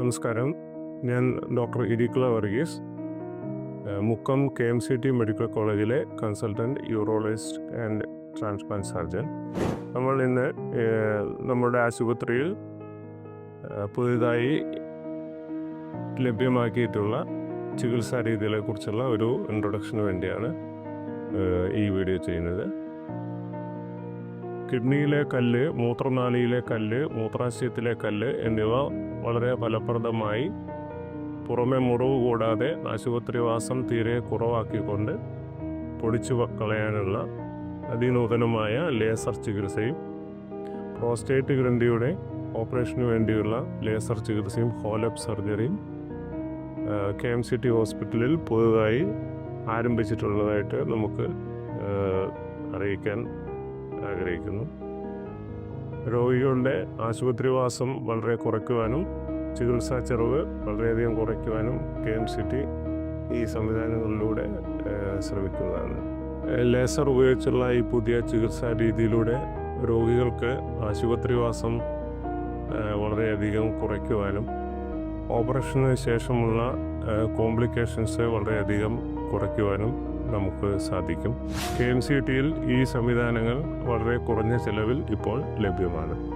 നമസ്കാരം. ഞാൻ doctor ഇരിക്കുള Varghese Mukkam K M C T medical കോളേജിലെ consultant urologist and transplant surgeon. നമ്മൾ ഇന്ന് നമ്മുടെ ആശുപത്രിയിൽ പുതിയതായി ലഭ്യമാക്കിയിട്ടുള്ള ചികിത്സാ രീതികളെക്കുറിച്ചുള്ള ഒരു ഇൻട്രൊഡക്ഷന് വേണ്ടിയാണ് ഈ വീഡിയോ ചെയ്യുന്നത്. കിഡ്നിയിലെ കല്ല് മൂത്രനാളിയിലെ കല്ല് മൂത്രാശയത്തിലെ കല്ല് എന്നിവ വളരെ ഫലപ്രദമായി പുറമെ മുറിവ് കൂടാതെ ആശുപത്രിവാസം തീരെ കുറവാക്കിക്കൊണ്ട് പൊടിച്ചു കളയാനുള്ള അതിനൂതനമായ ലേസർ ചികിത്സയും പ്രോസ്റ്റേറ്റ് ഗ്രന്ഥിയുടെ ഓപ്പറേഷന് വേണ്ടിയുള്ള ലേസർ ചികിത്സയും ഹോലപ്പ് സർജറിയും കെ എം സി ടി ഹോസ്പിറ്റലിൽ പുതുതായി ആരംഭിച്ചിട്ടുള്ളതായിട്ട് നമുക്ക് അറിയിക്കാൻ ആഗ്രഹിക്കുന്നു. രോഗികളുടെ ആശുപത്രിവാസം വളരെ കുറയ്ക്കുവാനും ചികിത്സാ ചെലവ് വളരെയധികം കുറയ്ക്കുവാനും കെ എം സി ടി ഈ സംവിധാനങ്ങളിലൂടെ ശ്രമിക്കുന്നതാണ്. ലേസർ ഉപയോഗിച്ചുള്ള ഈ പുതിയ ചികിത്സാ രീതിയിലൂടെ രോഗികൾക്ക് ആശുപത്രിവാസം വളരെയധികം കുറയ്ക്കുവാനും ഓപ്പറേഷന് ശേഷമുള്ള കോംപ്ലിക്കേഷൻസ് വളരെയധികം കുറയ്ക്കുവാനും നമുക്ക് സാധിക്കും. കെ എം സി ടിയിൽ ഈ സംവിധാനങ്ങൾ വളരെ കുറഞ്ഞ ചിലവിൽ ഇപ്പോൾ ലഭ്യമാണ്.